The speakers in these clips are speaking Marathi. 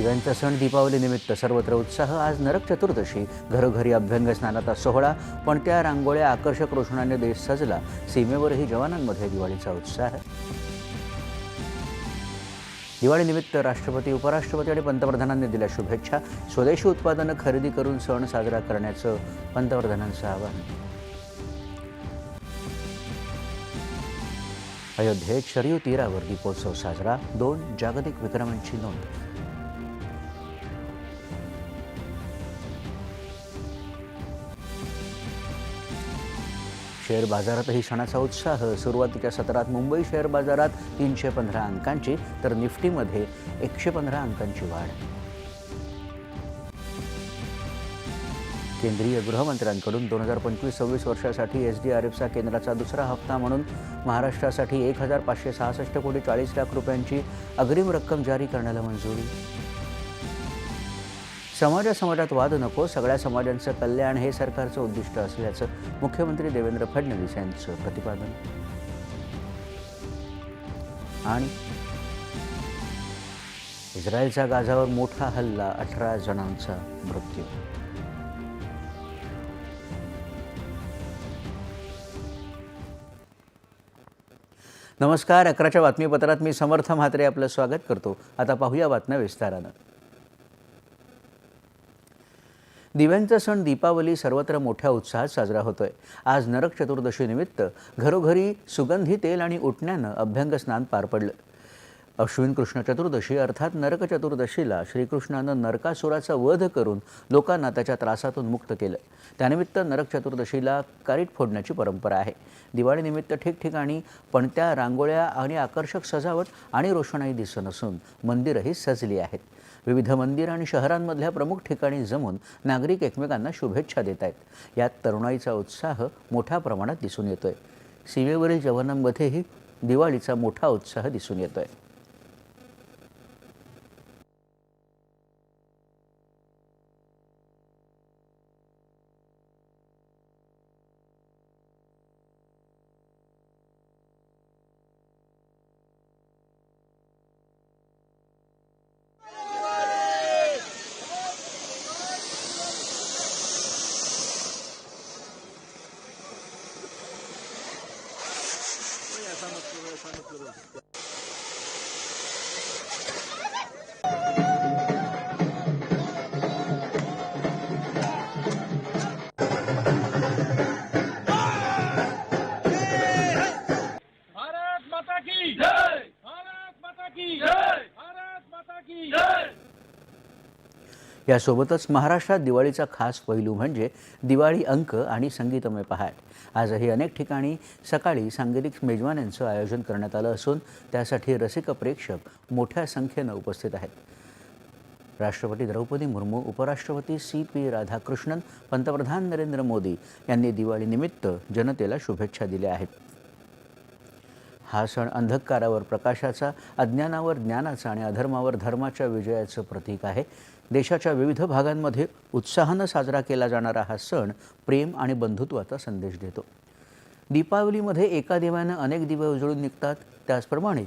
दिव्यांचा सण दीपावलीनिमित्त सर्वत्र उत्साह. आज नरक चतुर्दशी. घरोघरी अभ्यंग स्नानाचा सोहळा. पण त्या रांगोळ्या आकर्षक रोषणाने देश सजला. सीमेवरही जवानांमध्ये दिवाळीचा उत्साह. दिवाळीनिमित्त राष्ट्रपती उपराष्ट्रपती आणि पंतप्रधानांनी दिल्या शुभेच्छा. स्वदेशी उत्पादनं खरेदी करून सण साजरा करण्याचं पंतप्रधानांचं आवाहन. अयोध्येत शरयू तीरावर दीपोत्सव साजरा. दोन जागतिक विक्रमांची नोंद. शेअर बाजारातही क्षणाचा उत्साह. सुरुवातीच्या सत्रात मुंबई शेअर बाजारात तीनशे पंधरा अंकांची तर निफ्टीमध्ये एकशे पंधरा अंकांची वाढ. केंद्रीय गृहमंत्र्यांकडून दोन हजार पंचवीस सव्वीस वर्षासाठी एस डी आर एफचा केंद्राचा दुसरा हप्ता म्हणून महाराष्ट्रासाठी एक हजार पाचशे सहासष्ट कोटी चाळीस लाख रुपयांची अग्रिम रक्कम जारी करण्याला मंजुरी. समाजा समाजात वाद नको सगळ्या समाजांचं कल्याण हे सरकारचं उद्दिष्ट असल्याचं मुख्यमंत्री देवेंद्र फडणवीस यांचं प्रतिपादन. आणि इस्रायलचा गाझावर मोठा हल्ला अठरा जणांचा मृत्यू. नमस्कार अकराच्या बातमीपत्रात मी समर्थ म्हात्रे आपलं स्वागत करतो. आता पाहूया बातम्या विस्तारानं. दिव्यांचा सण दीपावली सर्वत्र मोठ्या उत्साहात साजरा होतोय. आज नरक चतुर्दशीनिमित्त घरोघरी सुगंधी तेल आणि उटण्यानं अभ्यंग स्नान पार पडलं. अश्विन कृष्ण चतुर्दशी अर्थात नरक चतुर्दशीला श्रीकृष्णानं नरकासुराचा वध करून लोकांना त्याच्या त्रासातून मुक्त केलं. त्यानिमित्त नरक चतुर्दशीला कारीट फोडण्याची परंपरा आहे. दिवाळीनिमित्त ठिकठिकाणी पणत्या रांगोळ्या आणि आकर्षक सजावट आणि रोषणाई दिसत असून मंदिरंही सजली आहेत. विविध मंदिर आणि शहरांमधल्या प्रमुख ठिकाणी जमून नागरिक एकमेकांना शुभेच्छा देत आहेत यात तरुणाईचा उत्साह मोठ्या प्रमाणात दिसून येतोय. सीमेवरील जवानांमध्येही दिवाळीचा मोठा उत्साह दिसून येतोय. यासोबतच महाराष्ट्रात दिवाळीचा खास पैलू म्हणजे दिवाळी अंक आणि संगीतमय पहाट. आजही अनेक ठिकाणी सकाळी सांगीतिक मेजवान्यांचं आयोजन करण्यात आलं असून त्यासाठी रसिक प्रेक्षक मोठ्या संख्येनं उपस्थित आहेत. राष्ट्रपती द्रौपदी मुर्मू उपराष्ट्रपती सी पी राधाकृष्णन पंतप्रधान नरेंद्र मोदी यांनी दिवाळीनिमित्त जनतेला शुभेच्छा दिल्या आहेत. हा सण अंधकारावर प्रकाशाचा अज्ञानावर ज्ञानाचा आणि अधर्मावर धर्माच्या विजयाचं प्रतीक आहे. देशाच्या विविध भागांमध्ये उत्साहानं साजरा केला जाणारा हा सण प्रेम आणि बंधुत्वाचा संदेश देतो. दीपावलीमध्ये एका दिव्यानं अनेक दिवे उजळून निघतात. त्याचप्रमाणे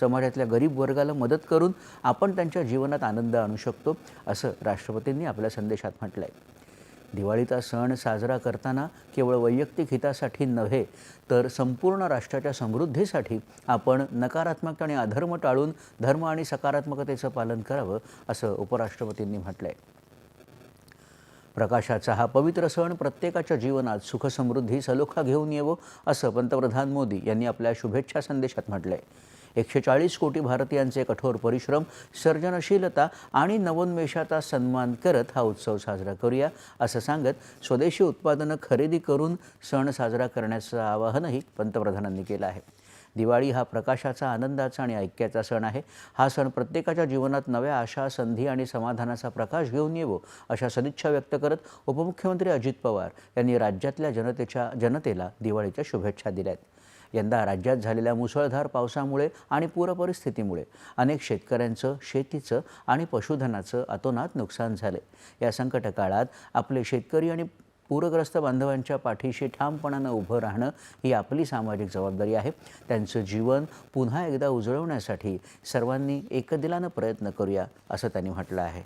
समाजातल्या गरीब वर्गाला मदत करून आपण त्यांच्या जीवनात आनंद आणू शकतो असं राष्ट्रपतींनी आपल्या संदेशात म्हटलं आहे दिवाळीचा सण साजरा करताना केवळ वैयक्तिक हितासाठी नव्हे तर संपूर्ण राष्ट्राच्या समृद्धीसाठी आपण नकारात्मकता आणि अधर्म टाळून धर्म आणि सकारात्मकतेचं पालन करावं असं उपराष्ट्रपतींनी म्हटलं आहे प्रकाशाचा हा पवित्र सण प्रत्येकाच्या जीवनात सुखसमृद्धी सलोखा घेऊन येवो असं पंतप्रधान मोदी यांनी आपल्या शुभेच्छा संदेशात म्हटलं आहे एकशे चाळीस कोटी भारतीयांचे कठोर परिश्रम सर्जनशीलता आणि नवोन्मेषाचा सन्मान करत हा उत्सव साजरा करूया असं सांगत स्वदेशी उत्पादनं खरेदी करून सण साजरा करण्याचं आवाहनही पंतप्रधानांनी केलं आहे. दिवाळी हा प्रकाशाचा आनंदाचा आणि ऐक्याचा सण आहे. हा सण प्रत्येकाच्या जीवनात नव्या आशा संधी आणि समाधानाचा प्रकाश घेऊन येवो अशा सदिच्छा व्यक्त करत उपमुख्यमंत्री अजित पवार यांनी राज्यातल्या जनतेच्या जनतेला दिवाळीच्या शुभेच्छा दिल्या आहेत यंदा राज्यात झालेल्या मुसळधार पावसामुळे आणि पूरपरिस्थितीमुळे अनेक शेतकऱ्यांचं शेतीचं आणि पशुधनाचं अतोनात नुकसान झाले या संकट काळात आपले शेतकरी आणि पूरग्रस्त बांधवांच्या पाठीशी ठामपणानं उभं राहणं ही आपली सामाजिक जबाबदारी आहे. त्यांचं जीवन पुन्हा एकदा उजळवण्यासाठी सर्वांनी एकदिलानं प्रयत्न करूया असं त्यांनी म्हटलं आहे.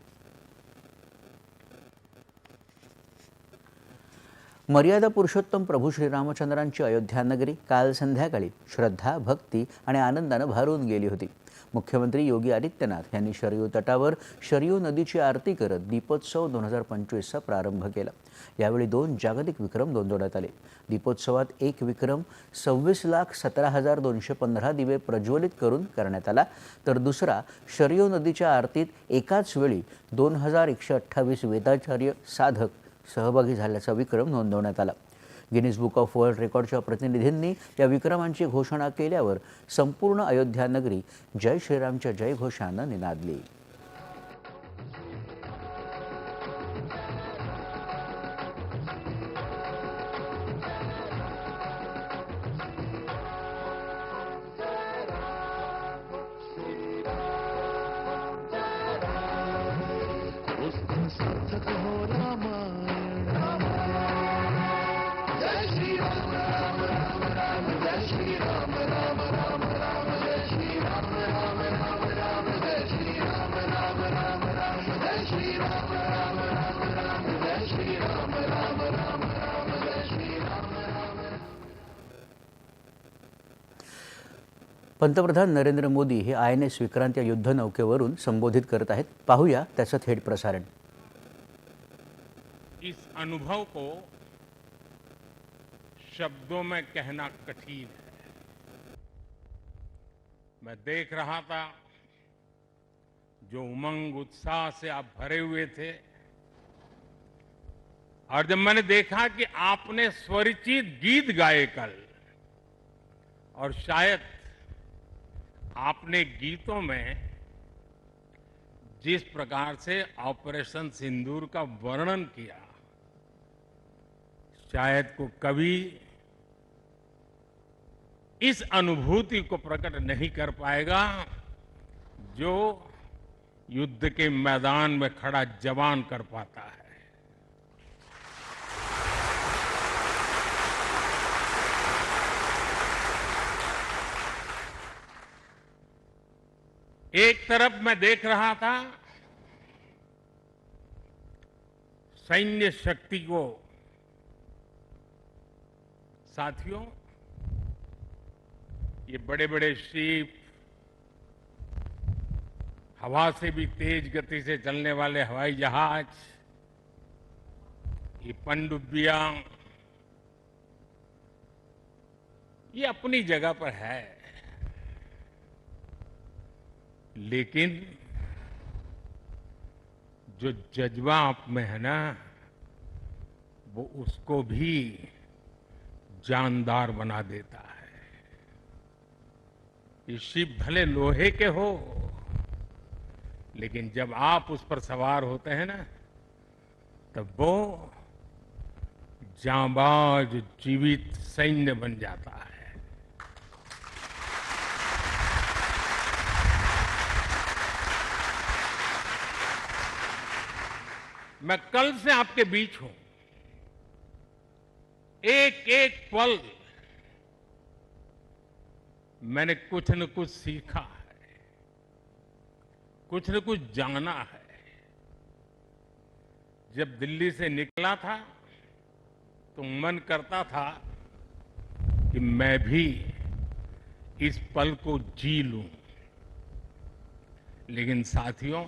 मर्यादा पुरुषोत्तम प्रभू श्रीरामचंद्रांची अयोध्यानगरी काल संध्याकाळी श्रद्धा भक्ती आणि आनंदानं भारून गेली होती. मुख्यमंत्री योगी आदित्यनाथ यांनी शरयू तटावर शरयू नदीची आरती करत दीपोत्सव दोन हजार पंचवीसचा प्रारंभ केला. यावेळी दोन जागतिक विक्रम नोंदवण्यात आले. दीपोत्सवात एक विक्रम सव्वीस लाख सतरा हजार दोनशे पंधरा दिवे प्रज्वलित करून करण्यात आला तर दुसरा शरयू नदीच्या आरतीत एकाच वेळी दोन हजार एकशे अठ्ठावीस वेदाचार्य साधक सहभागी झाल्याचा विक्रम नोंदवण्यात आला. गिनीज बुक ऑफ वर्ल्ड रेकॉर्डच्या प्रतिनिधींनी या विक्रमांची घोषणा केल्यावर संपूर्ण अयोध्या नगरी जय श्रीरामच्या जयघोषानं निनादली. पंतप्रधान नरेंद्र मोदी हे आय एन एस विक्रांत या युद्धनौकेवरून संबोधित करत आहेत. पाहूया त्याचं थेट प्रसारण. इस अनुभव को शब्दों में कहना कठिन है। मैं देख रहा था जो उमंग, उत्साह से आप भरे हुए थे और जब मैंने देखा कि आपने स्वरिचित गीत गाए कल और शायद आपने गीतों में जिस प्रकार से ऑपरेशन सिंदूर का वर्णन किया, शायद को कभी इस अनुभूति को प्रकट नहीं कर पाएगा जो युद्ध के मैदान में खड़ा जवान कर पाता है। एक तरफ़ मैं देख रहा था सैन्य शक्ति को। साथियों, ये बड़े बड़े शिप हवा से भी तेज गति से चलने वाले हवाई जहाज़, ये पनडुब्बियाँ, ये अपनी जगह पर है। लेकिन जो जज्बा आप में है ना, वो उसको भी जानदार बना देता है। ये शिप भले लोहे के हो, लेकिन जब आप उस पर सवार होते हैं ना, तब वो जांबाज जीवित सैन्य बन जाता है। मैं कल से आपके बीच हूँ। एक एक पल मैंने कुछ न कुछ सीखा है, कुछ न कुछ जाना है। जब दिल्ली से निकला था तो मन करता था कि मैं भी इस पल को जी लूँ। लेकिन साथियों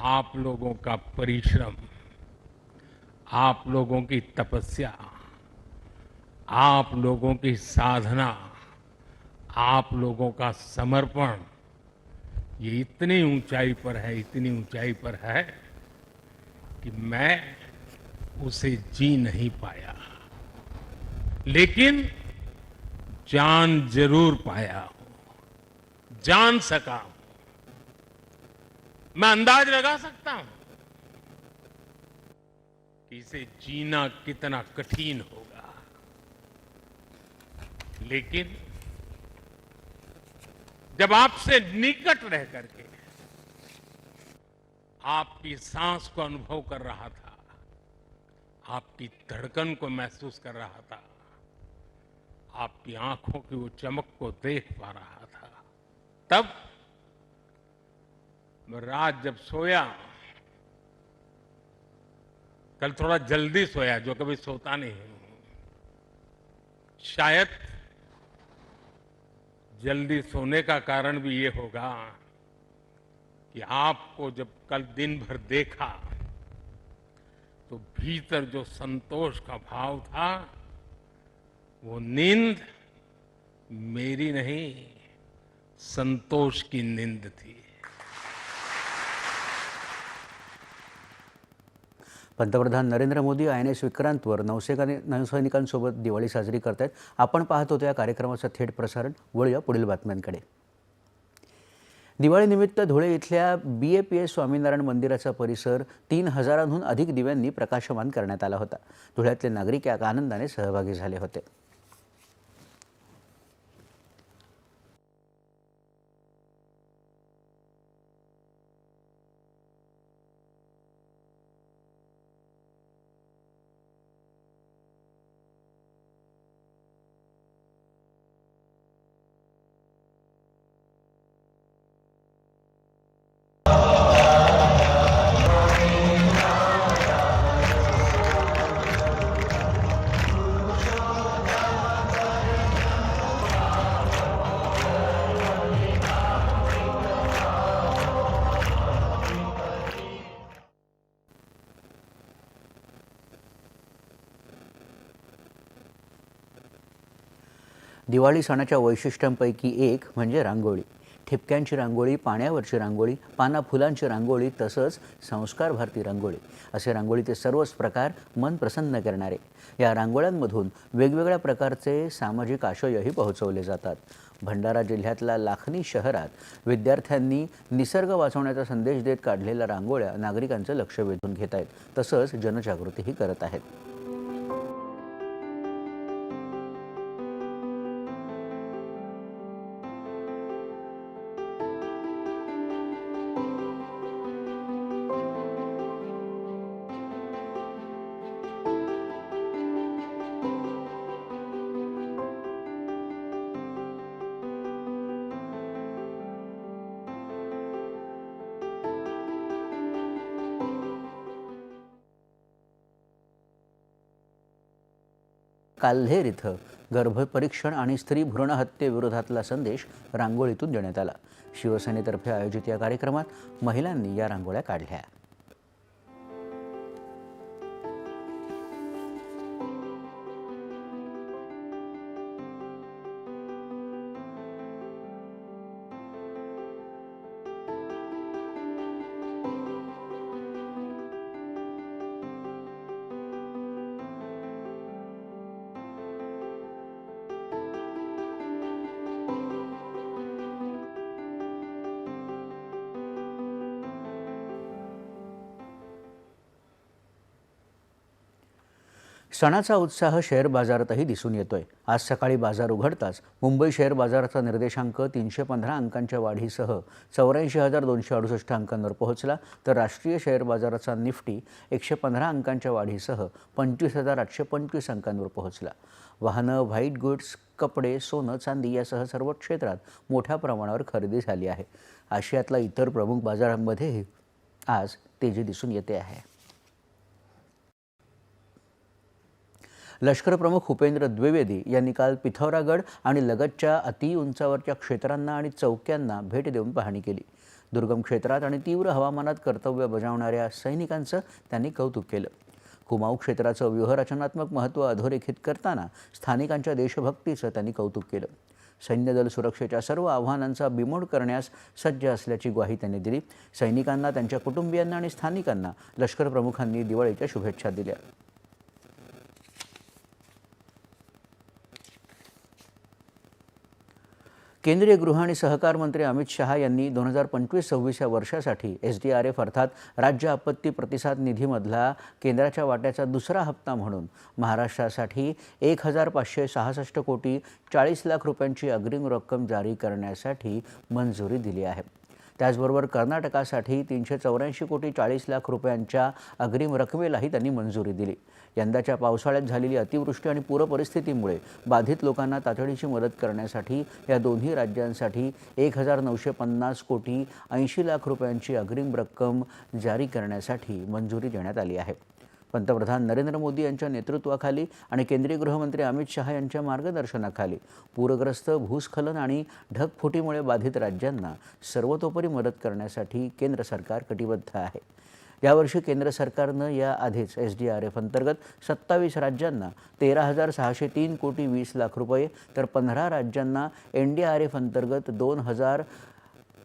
आप लोगों का परिश्रम, आप लोगों की तपस्या, आप लोगों की साधना, आप लोगों का समर्पण, ये इतनी ऊंचाई पर है, इतनी ऊंचाई पर है कि मैं उसे जी नहीं पाया। लेकिन जान ज़रूर पाया हूँ, जान सका हूँ। मैं अंदाज लगा सकता हूँ कि इसे जीना कितना कठिन होगा। लेकिन जब आपसे निकट रह करके आपकी सांस को अनुभव कर रहा था, आपकी धड़कन को महसूस कर रहा था, आपकी आँखों की वो चमक को देख पा रहा था, तब मैं रात जब सोया, कल थोड़ा जल्दी सोया, जो कभी सोता नहीं। हूँ शायद जल्दी सोने का कारण भी ये होगा कि आपको जब कल दिन भर देखा तो भीतर जो संतोष का भाव था, वो नींद मेरी नहीं, संतोष की नींद थी। पंतप्रधान Narendra Modi I N S विक्रांतवर नौसेना नौसैनिकांसोबत दिवाळी साजरी करत आहेत आपण पाहत होतो या कार्यक्रमाचं थेट प्रसारण. वळूया पुढील बातम्यांकडे. दिवाळीनिमित्त धुळे इथल्या B A P S Swaminarayan मंदिराचा परिसर तीन हजारांहून अधिक दिव्यांनी प्रकाशमान करण्यात आला होता. धुळ्यातले नागरिक या आनंदाने सहभागी झाले होते. दिवाळी सणाच्या वैशिष्ट्यांपैकी एक म्हणजे रांगोळी. ठिपक्यांची रांगोळी पाण्यावरची रांगोळी पाना फुलांची रांगोळी तसंच संस्कार भारती रांगोळी. असे रांगोळीचे सर्वच प्रकार मन प्रसन्न करणारे. या रांगोळ्यांमधून वेगवेगळ्या प्रकारचे सामाजिक आशयही पोहोचवले जातात. भंडारा जिल्ह्यातल्या लाखनी शहरात विद्यार्थ्यांनी निसर्ग वाचवण्याचा संदेश देत काढलेल्या रांगोळ्या नागरिकांचं लक्ष वेधून घेत आहेत. तसंच जनजागृतीही करत आहेत. काल्हेर इथं गर्भपरीक्षण आणि स्त्री भ्रूण हत्येविरोधातला संदेश रांगोळीतून देण्यात आला. शिवसेनेतर्फे आयोजित या कार्यक्रमात महिलांनी या रांगोळ्या काढल्या. सणाचा उत्साह शेअर बाजारातही दिसून येतोय. आज सकाळी बाजार उघडताच मुंबई शेअर बाजाराचा निर्देशांक तीनशे पंधरा अंकांच्या वाढीसह चौऱ्याऐंशी हजार दोनशे अडुसष्ट अंकांवर पोहोचला तर राष्ट्रीय शेअर बाजाराचा निफ्टी एकशे पंधरा अंकांच्या वाढीसह पंचवीस हजार आठशे पंचवीस अंकांवर पोहोचला. वाहनं व्हाईट गुड्स कपडे सोनं चांदी यासह सर्व क्षेत्रात मोठ्या प्रमाणावर खरेदी झाली आहे. आशियातल्या इतर प्रमुख बाजारांमध्येही आज तेजी दिसून येते आहे. लष्करप्रमुख उपेंद्र द्विवेदी यांनी काल पिथौरागड आणि लगतच्या अतिउंचावरच्या क्षेत्रांना आणि चौक्यांना भेट देऊन पाहणी केली. दुर्गम क्षेत्रात आणि तीव्र हवामानात कर्तव्य बजावणाऱ्या सैनिकांचं त्यांनी कौतुक केलं. कुमाऊ क्षेत्राचं व्यूहरचनात्मक महत्त्व अधोरेखित करताना स्थानिकांच्या देशभक्तीचं त्यांनी कौतुक केलं. सैन्यदल सुरक्षेच्या सर्व आव्हानांचा बिमोड करण्यास सज्ज असल्याची ग्वाही त्यांनी दिली. सैनिकांना त्यांच्या कुटुंबियांना आणि स्थानिकांना लष्कर प्रमुखांनी दिवाळीच्या शुभेच्छा दिल्या. केंद्रीय गृह आणि सहकार मंत्री अमित शहा यांनी दोन हजार पंचवीस सव्वीस या वर्षासाठी एस डी आर एफ अर्थात राज्य आपत्ती प्रतिसाद निधीमधला केंद्राच्या वाट्याचा दुसरा हप्ता म्हणून महाराष्ट्रासाठी एक हजार पाचशे सहासष्ट कोटी चाळीस लाख रुपयांची अग्रिम रक्कम जारी करण्यासाठी मंजुरी दिली आहे. त्याचबरोबर कर्नाटकासाठी तीनशे चौऱ्याऐंशी कोटी चाळीस लाख रुपयांच्या अग्रिम रकमेलाही त्यांनी मंजुरी दिली. यंदाच्या पावसाळ्यात झालेली अतिवृष्टी आणि पूरपरिस्थितीमुळे बाधित लोकांना तातडीची मदत करण्यासाठी या दोन्ही राज्यांसाठी एक हजार नऊशे पन्नास कोटी ऐंशी लाख रुपयांची अग्रिम रक्कम जारी करण्यासाठी मंजुरी देण्यात आली आहे. पंतप्रधान नरेंद्र मोदी यांच्या नेतृत्वाखाली आणि केंद्रीय गृहमंत्री अमित शहा यांच्या मार्गदर्शनाखाली पूरग्रस्त भूस्खलन आणि ढगफुटीमुळे बाधित राज्यांना सर्वतोपरी मदत करण्यासाठी केंद्र सरकार कटिबद्ध आहे. यावर्षी केंद्र सरकारनं या आधीच एस डी आर एफ अंतर्गत सत्तावीस राज्यांना तेरा हजार सहाशे तीन कोटी वीस लाख रुपये तर पंधरा राज्यांना एन डी आर एफ अंतर्गत दोन हजार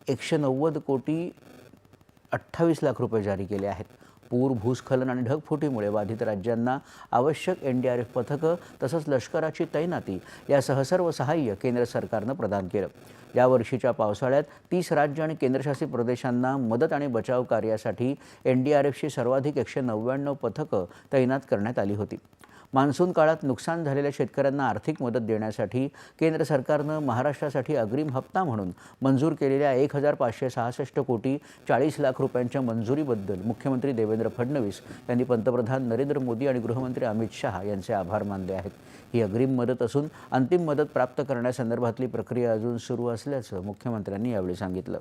एकशे नव्वद कोटी अठ्ठावीस लाख रुपये जारी केले आहेत. पूर भूस्खलन आणि ढगफुटीमुळे बाधित राज्यांना आवश्यक एन डी आर एफ पथकं तसंच लष्कराची तैनाती यासह सर्व सहाय्य केंद्र सरकारनं प्रदान केलं. यावर्षीच्या पावसाळ्यात तीस राज्य आणि केंद्रशासित प्रदेशांना मदत आणि बचाव कार्यासाठी एन डी आर एफची सर्वाधिक एकशे नव्याण्णव पथकं तैनात करण्यात आली होती. मान्सून काळात नुकसान झालेल्या शेतकऱ्यांना आर्थिक मदत देण्यासाठी केंद्र सरकारनं महाराष्ट्रासाठी अग्रिम हप्ता म्हणून मंजूर केलेल्या एक हजार पाचशे सहासष्ट कोटी चाळीस लाख रुपयांच्या मंजुरीबद्दल मुख्यमंत्री देवेंद्र फडणवीस यांनी पंतप्रधान नरेंद्र मोदी आणि गृहमंत्री अमित शहा यांचे आभार मानले आहेत. ही अग्रिम मदत असून अंतिम मदत प्राप्त करण्यासंदर्भातली प्रक्रिया अजून सुरू असल्याचं मुख्यमंत्र्यांनी यावेळी सांगितलं.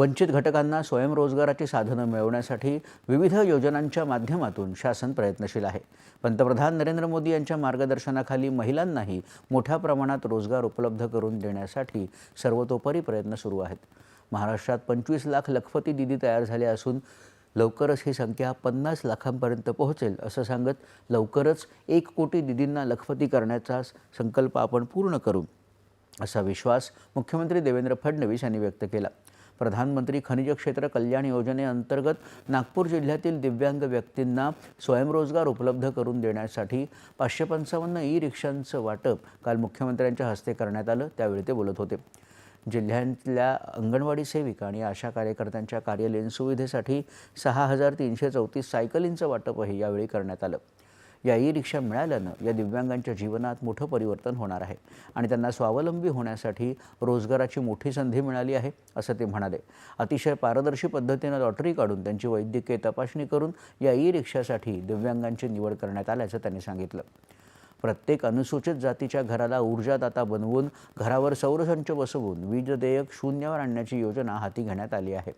वंचित घटकांना स्वयंरोजगाराची साधनं मिळवण्यासाठी विविध योजनांच्या माध्यमातून शासन प्रयत्नशील आहे. पंतप्रधान नरेंद्र मोदी यांच्या मार्गदर्शनाखाली महिलांनाही मोठ्या प्रमाणात रोजगार उपलब्ध करून देण्यासाठी सर्वतोपरी प्रयत्न सुरू आहेत. महाराष्ट्रात पंचवीस लाख लखपती दिदी तयार झाल्या असून लवकरच ही संख्या पन्नास लाखांपर्यंत पोहोचेल असं सांगत लवकरच एक कोटी दिदींना लखपती करण्याचा संकल्प आपण पूर्ण करू असा विश्वास मुख्यमंत्री देवेंद्र फडणवीस यांनी व्यक्त केला. प्रधानमंत्री खनिज क्षेत्र कल्याण योजनेअंतर्गत नागपूर जिल्ह्यातील दिव्यांग व्यक्तींना स्वयंरोजगार उपलब्ध करून देण्यासाठी पाचशे पंचावन्न ई रिक्षांचं वाटप काल मुख्यमंत्र्यांच्या हस्ते करण्यात आलं. त्यावेळी ते बोलत होते. जिल्ह्यातल्या अंगणवाडी सेविका आणि आशा कार्यकर्त्यांच्या कार्यालयीन सुविधेसाठी सहा हजार तीनशे चौतीस सायकलींचं वाटपही यावेळी करण्यात आलं. या ई रिक्षा मिळाल्यानं या दिव्यांगांच्या जीवनात मोठं परिवर्तन होणार आहे. आणि त्यांना स्वावलंबी होण्यासाठी रोजगाराची मोठी संधी मिळाली आहे असं ते म्हणाले. अतिशय पारदर्शी पद्धतीनं लॉटरी काढून त्यांची वैद्यकीय तपासणी करून या ई रिक्षासाठी दिव्यांगांची निवड करण्यात आल्याचं त्यांनी सांगितलं. प्रत्येक अनुसूचित जातीच्या घराला ऊर्जादाता बनवून घरावर सौरसंच बसवून वीज देयक शून्यावर आणण्याची योजना हाती घेण्यात आली आहे.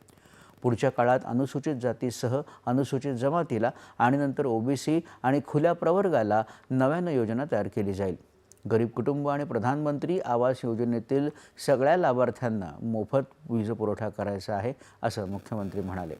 पुढच्या काळात अनुसूचित जातीसह अनुसूचित जमातीला आणि नंतर ओबीसी आणि खुल्या प्रवर्गाला नव्यानं योजना तयार केली जाईल. गरीब कुटुंब आणि प्रधानमंत्री आवास योजनेतील सगळ्या लाभार्थ्यांना मोफत वीज पुरवठा करायचा आहे असं मुख्यमंत्री म्हणाले.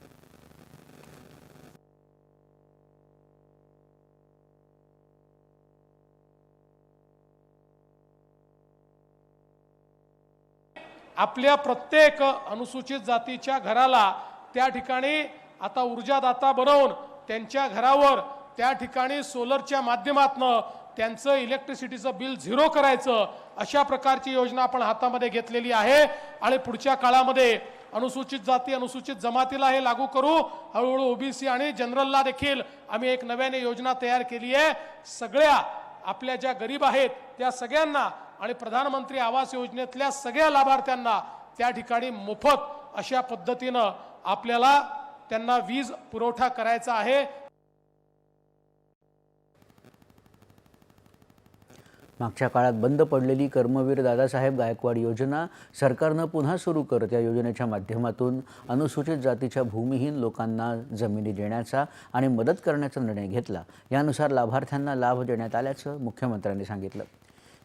आपल्या प्रत्येक अनुसूचित जातीच्या घराला त्या ठिकाणी आता ऊर्जादाता बनवून त्यांच्या घरावर त्या ठिकाणी सोलरच्या माध्यमातनं त्यांचं इलेक्ट्रिसिटीचं बिल झिरो करायचं अशा प्रकारची योजना आपण हातामध्ये घेतलेली आहे. आणि पुढच्या काळामध्ये अनुसूचित जाती अनुसूचित जमातीला हे लागू करू. हळूहळू ओबीसी आणि जनरलला देखील आम्ही एक नव्याने योजना तयार केली आहे. सगळ्या आपल्या ज्या गरीब आहेत त्या सगळ्यांना आणि प्रधानमंत्री आवास योजनेतल्या सगळ्या लाभार्थ्यांना त्या ठिकाणी मोफत अशा पद्धतीनं आपल्याला त्यांना वीज पुरवठा करायचा आहे. मागच्या काळात बंद पडलेली कर्मवीर दादासाहेब गायकवाड योजना सरकारनं पुन्हा सुरू करत या योजनेच्या माध्यमातून अनुसूचित जातीच्या भूमिहीन लोकांना जमिनी देण्याचा आणि मदत करण्याचा निर्णय घेतला. यानुसार लाभार्थ्यांना लाभ देण्यात आल्याचं मुख्यमंत्र्यांनी सांगितलं.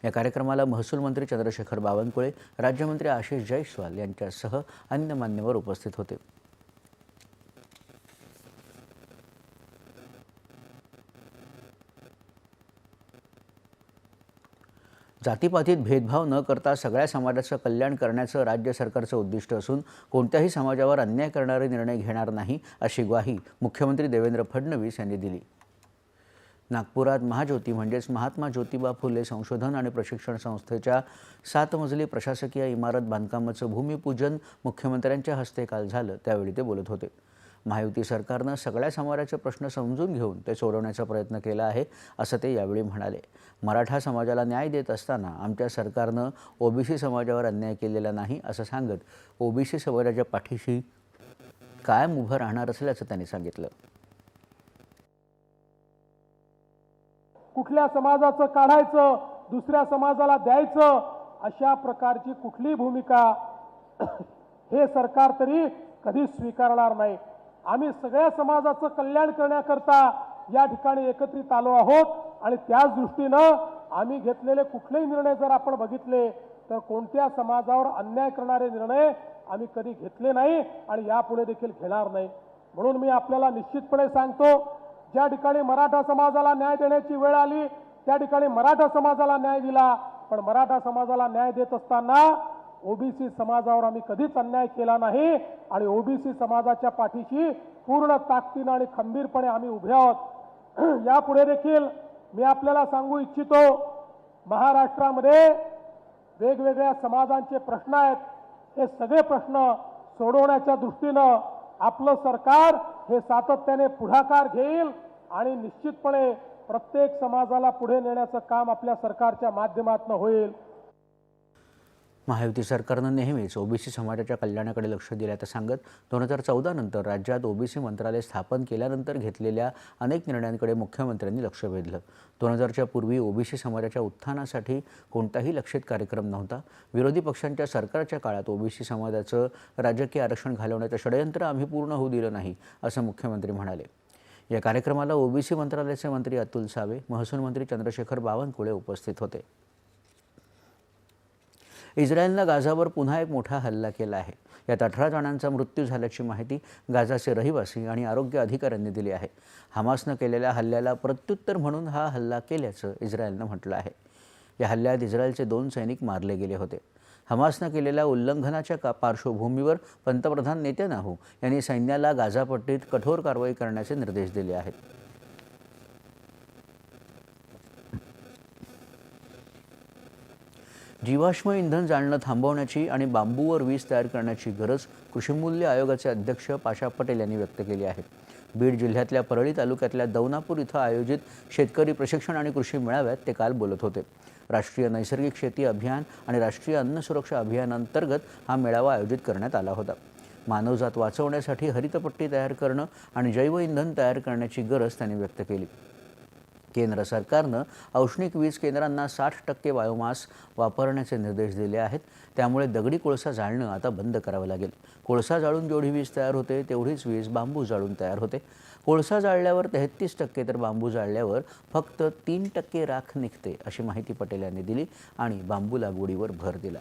या कार्यक्रमाला महसूल मंत्री चंद्रशेखर बावनकुळे राज्यमंत्री आशिष जयस्वाल यांच्यासह अन्य मान्यवर उपस्थित होते. जातीपातीत भेदभाव न करता सगळ्या समाजाचं कल्याण करण्याचं राज्य सरकारचं उद्दिष्ट असून कोणत्याही समाजावर अन्याय करणारे निर्णय घेणार नाही अशी ग्वाही मुख्यमंत्री देवेंद्र फडणवीस यांनी दिली. नागपुरात महाज्योती म्हणजेच महात्मा ज्योतिबा फुले संशोधन आणि प्रशिक्षण संस्थेच्या सात मजली प्रशासकीय इमारत बांधकामाचं भूमिपूजन मुख्यमंत्र्यांच्या हस्ते काल झालं त्यावेळी ते बोलत होते. महायुती सरकारनं सगळ्या समाजाचे प्रश्न समजून घेऊन ते सोडवण्याचा प्रयत्न केला आहे असं ते यावेळी म्हणाले. मराठा समाजाला न्याय देत असताना आमच्या सरकारनं ओबीसी समाजावर अन्याय केलेला नाही असं सांगत ओबीसी समाजाच्या पाठीशी कायम उभं राहणार असल्याचं त्यांनी सांगितलं. कुठल्या समाजाचं काढायचं दुसऱ्या समाजाला द्यायचं अशा प्रकारची कुठली भूमिका हे सरकार तरी कधीच स्वीकारणार नाही. आम्ही सगळ्या समाजाचं कल्याण करण्याकरता या ठिकाणी एकत्रित आलो आहोत. आणि त्याच दृष्टीनं आम्ही घेतलेले कुठलेही निर्णय जर आपण बघितले तर कोणत्या समाजावर अन्याय करणारे निर्णय आम्ही कधी घेतले नाही आणि यापुढे देखील घेणार नाही. म्हणून मी आपल्याला निश्चितपणे सांगतो ज्या ठिकाणी मराठा समाजाला न्याय देण्याची वेळ आली त्या ठिकाणी मराठा समाजाला न्याय दिला. पण मराठा समाजाला न्याय देत असताना ओबीसी समाजावर आम्ही कधीच अन्याय केला नाही आणि ओबीसी समाजाच्या पाठीशी पूर्ण ताकदीनं आणि खंबीरपणे आम्ही उभे आहोत. यापुढे देखील मी आपल्याला सांगू इच्छितो महाराष्ट्रामध्ये वेगवेगळ्या समाजांचे प्रश्न आहेत. हे सगळे प्रश्न सोडवण्याच्या दृष्टीनं आपलं सरकार हे सातत्याने पुढाकार घेईल आणि निश्चितपणे प्रत्येक समाजाला पुढे नेण्याचं काम आपल्या सरकारच्या माध्यमातून होईल. महायुती सरकारनं नेहमीच ओबीसी समाजाच्या कल्याणाकडे लक्ष दिल्याचं सांगत दोन हजार चौदा नंतर राज्यात ओबीसी मंत्रालय स्थापन केल्यानंतर घेतलेल्या अनेक निर्णयांकडे मुख्यमंत्र्यांनी लक्ष वेधलं. दोन हजारच्या पूर्वी ओबीसी समाजाच्या उत्थानासाठी कोणताही लक्षित कार्यक्रम नव्हता. विरोधी पक्षांच्या सरकारच्या काळात ओबीसी समाजाचं राजकीय आरक्षण घालवण्याचं षडयंत्र आम्ही पूर्ण होऊ दिलं नाही असं मुख्यमंत्री म्हणाले. या कार्यक्रमाला ओबीसी मंत्रालयाचे मंत्री अतुल सावे महसूल मंत्री चंद्रशेखर बावनकुळे उपस्थित होते. इस्रायलनं गाझावर पुन्हा एक मोठा हल्ला केला आहे. यात अठरा जणांचा मृत्यू झाल्याची माहिती गाझाचे रहिवासी आणि आरोग्य अधिकाऱ्यांनी दिली आहे. हमासनं केलेल्या हल्ल्याला प्रत्युत्तर म्हणून हा हल्ला केल्याचं इस्रायलनं म्हटलं आहे. या हल्ल्यात इस्रायलचे दोन सैनिक मारले गेले होते. हमासनं केलेल्या उल्लंघनाच्या का पार्श्वभूमीवर पंतप्रधान नेत्यानाहू यांनी सैन्याला गाझापट्टीत कठोर कारवाई करण्याचे निर्देश दिले आहेत. जीवाश्म इंधन जाळणं थांबवण्याची आणि बांबूवर वीज तयार करण्याची गरज कृषीमूल्य आयोगाचे अध्यक्ष पाशा पटेल यांनी व्यक्त केली आहे. बीड जिल्ह्यातल्या परळी तालुक्यातल्या दौनापूर इथं आयोजित शेतकरी प्रशिक्षण आणि कृषी मेळाव्यात ते काल बोलत होते. राष्ट्रीय नैसर्गिक शेती अभियान आणि राष्ट्रीय अन्न सुरक्षा अभियानांतर्गत हा मेळावा आयोजित करण्यात आला होता. मानवजात वाचवण्यासाठी हरितपट्टी तयार करणं आणि जैव इंधन तयार करण्याची गरज त्यांनी व्यक्त केली. केंद्र सरकारनं औष्णिक वीज केंद्रांना साठ टक्के बायोमास वापरण्याचे निर्देश दिले आहेत. त्यामुळे दगडी कोळसा जाळणं आता बंद करावं लागेल. कोळसा जाळून जेवढी वीज तयार होते तेवढीच वीज बांबू जाळून तयार होते. कोळसा जाळल्यावर तेहतीस टक्के तर बांबू जाळल्यावर फक्त तीन टक्के राख निघते अशी माहिती पटेल यांनी दिली आणि बांबू लागवडीवर भर दिला.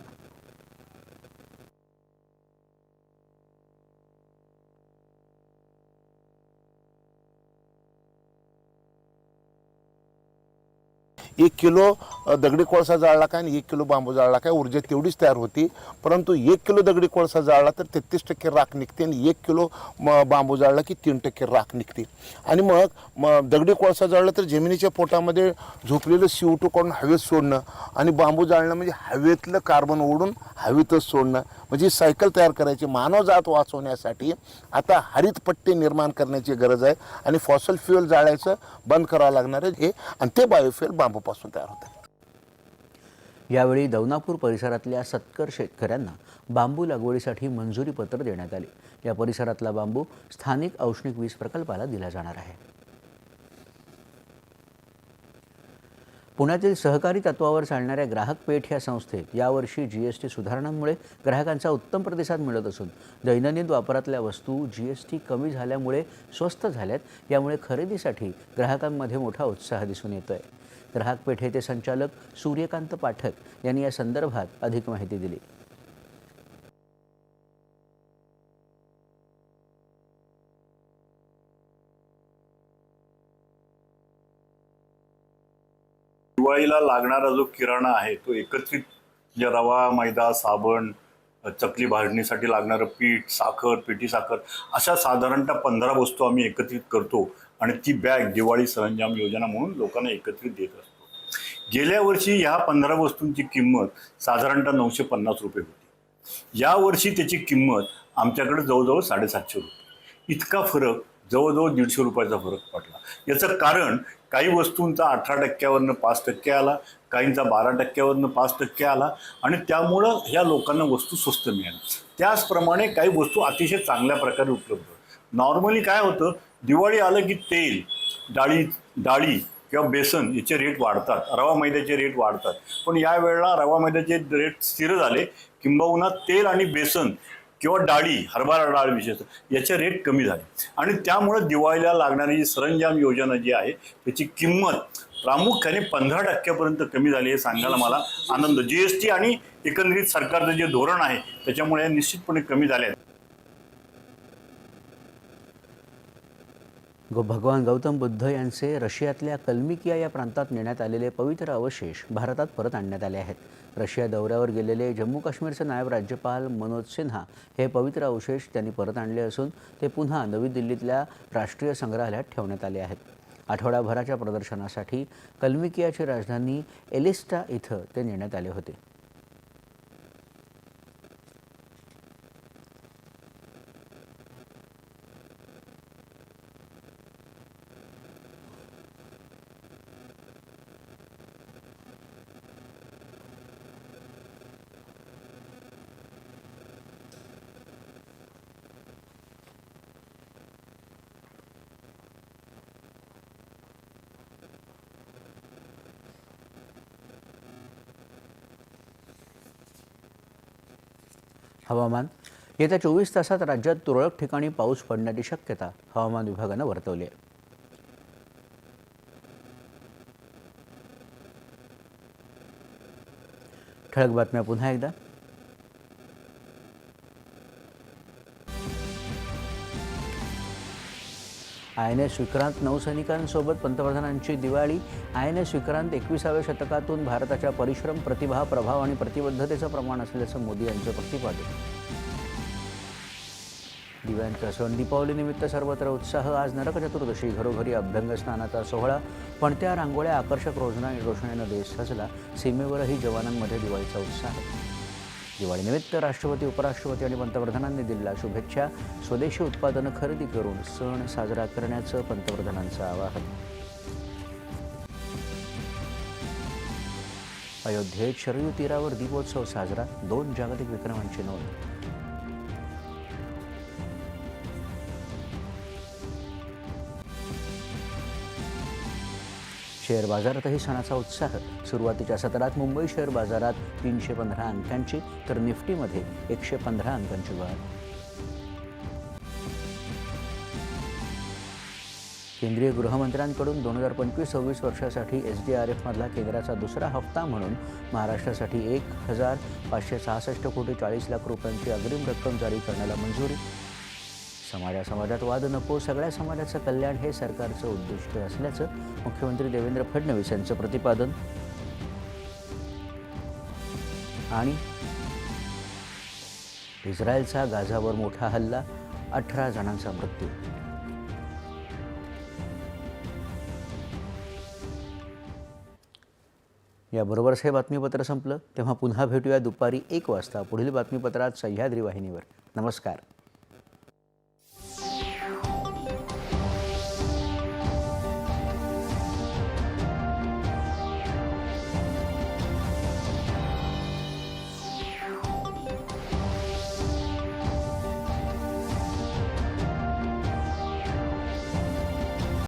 एक किलो दगडी कोळसा जाळला काय आणि एक किलो बांबू जाळला काय? ऊर्जा तेवढीच तयार होती. परंतु एक किलो दगडी कोळसा जाळला तर तेहतीस टक्के राख निघते आणि एक किलो बांबू जाळला की तीन टक्के राख निघते. आणि मग मग दगडी कोळसा जाळला तर जमिनीच्या पोटामध्ये झोपलेलं सी टू काढून हवेत सोडणं आणि बांबू जाळणं म्हणजे हवेतलं कार्बन ओढून हवेतच सोडणं. म्हणजे सायकल तयार करायची मानवजात वाचवण्यासाठी आता हरित पट्टी निर्माण करण्याची गरज आहे आणि फॉसल फ्युएल जाळायचं बंद करावं लागणार आहे हे. आणि ते बायोफ्युएल बांबूपासून तयार होते यावेळी दौनापूर परिसरातल्या सत्कर शेतकऱ्यांना बांबू लागवडीसाठी मंजुरी पत्र देण्यात आले. या परिसरातला बांबू स्थानिक औष्णिक वीज प्रकल्पाला दिला जाणार आहे. पुण्यातील सहकारी तत्वावर चालणाऱ्या ग्राहक पेठ या संस्थेत यावर्षी जी एस टी सुधारणांमुळे ग्राहकांचा उत्तम प्रतिसाद मिळत असून दैनंदिन वापरातल्या वस्तू जी एस टी कमी झाल्यामुळे स्वस्त झाल्यात यामुळे खरेदीसाठी ग्राहकांमध्ये मोठा उत्साह दिसून येतोय. ग्राहक पेठेचे संचालक सूर्यकांत पाठक यांनी या संदर्भात अधिक माहिती दिली. दिवाळीला लागणारा जो किराणा आहे तो एकत्रित म्हणजे रवा मैदा साबण चकली भाजणीसाठी लागणारं पीठ साखर पिठी साखर अशा साधारणतः पंधरा वस्तू आम्ही एकत्रित करतो. आणि ती बॅग दिवाळी सरंजाम योजना म्हणून लोकांना एकत्रित देत असतो. गेल्या वर्षी ह्या पंधरा वस्तूंची किंमत साधारणतः नऊशे पन्नास रुपये होती. यावर्षी त्याची किंमत आमच्याकडे जवळजवळ साडेसातशे रुपये. इतका फरक जवळजवळ दीडशे रुपयाचा फरक पडला. याचं कारण काही वस्तूंचा अठरा टक्क्यावरनं पाच टक्के आला काहींचा बारा टक्क्यावरनं पाच टक्के आला आणि त्यामुळं ह्या लोकांना वस्तू स्वस्त मिळाल्या त्याचप्रमाणे काही वस्तू अतिशय चांगल्या प्रकारे उपलब्ध नॉर्मली काय होतं दिवाळी आलं की तेल डाळी डाळी किंवा बेसन याचे रेट वाढतात. रवा मैद्याचे रेट वाढतात. पण या वेळेला रवा मैद्याचे रेट स्थिर झाले. किंबहुना तेल आणि बेसन किंवा डाळी हरभरा डाळ विशेषतः याचे रेट कमी झाले. आणि त्यामुळं दिवाळीला लागणारी जी सरंजाम योजना जी आहे त्याची किंमत प्रामुख्याने पंधरा टक्क्यापर्यंत कमी झाली हे सांगायला मला आनंद. जी एस टी आणि एकंदरीत सरकारचं जे धोरण आहे त्याच्यामुळे निश्चितपणे कमी झाले आहेत. गो भगवान गौतम बुद्ध यांचे रशियातल्या कल्मिकिया या प्रांतात नेण्यात आलेले पवित्र अवशेष भारतात परत आणण्यात आले आहेत. रशिया दौऱ्यावर गेलेले जम्मू काश्मीरचे नायब राज्यपाल मनोज सिन्हा हे पवित्र अवशेष त्यांनी परत आणले असून ते पुन्हा नवी दिल्लीतल्या राष्ट्रीय संग्रहालयात ठेवण्यात आले आहेत. आठवड्याभराच्या प्रदर्शनासाठी कल्मिकियाची राजधानी एलिस्टा इथं ते नेण्यात आले होते. हवामान. येत्या चोवीस तासात राज्यात तुरळक ठिकाणी पाऊस पडण्याची शक्यता हवामान विभागानं वर्तवली आहे. ठळक बातम्या पुन्हा एकदा. आय एन एस विक्रांत नौसैनिकांसोबत पंतप्रधानांची Diwali. I N S Vikrant एकविसाव्या शतकातून भारताच्या परिश्रम प्रतिभा प्रभाव आणि प्रतिबद्धतेचं प्रमाण असल्याचं मोदी यांचं प्रतिपादन. दिव्यांचा सण दीपावलीनिमित्त सर्वत्र उत्साह. आज नरक चतुर्दशी घरोघरी अभ्यंग स्नानाचा सोहळा. पण त्या रांगोळ्या आकर्षक रोजना रोषणाईनं देश सजला. सीमेवरही जवानांमध्ये दिवाळीचा उत्साह. दिवाळीनिमित्त राष्ट्रपती उपराष्ट्रपती आणि पंतप्रधानांनी दिलेल्या शुभेच्छा स्वदेशी उत्पादनं खरेदी करून सण साजरा करण्याचं पंतप्रधानांचं आवाहन. अयोध्येत शरयू तीरावर दीपोत्सव साजरा दोन जागतिक विक्रमांची नोंद. शेअर बाजारातही सणाचा उत्साह. सुरुवातीच्या सत्रात मुंबई शेअर बाजारात तीनशे पंधरा अंकांची तर निफ्टीमध्ये एकशे पंधरा अंकांची वाढ. केंद्रीय गृहमंत्र्यांकडून दोन हजार पंचवीस सव्वीस वर्षासाठी एस डी आर एफमधला केंद्राचा दुसरा हप्ता म्हणून महाराष्ट्रासाठी एक हजार पाचशे सहासष्ट कोटी चाळीस लाख रुपयांची अग्रिम रक्कम जारी करण्याला मंजुरी. समाजा समाजात वाद नको सगळ्या समाजाचं कल्याण हे सरकारचं उद्दिष्ट असल्याचं मुख्यमंत्री देवेंद्र फडणवीस यांचं प्रतिपादन. आणि इस्रायलचा गाझावर मोठा हल्ला अठरा जणांचा मृत्यू. याबरोबरच हे बातमीपत्र संपलं. तेव्हा पुन्हा भेटूया दुपारी एक वाजता. पुढील बातमीपत्रात सह्याद्री वाहिनीवर. नमस्कार.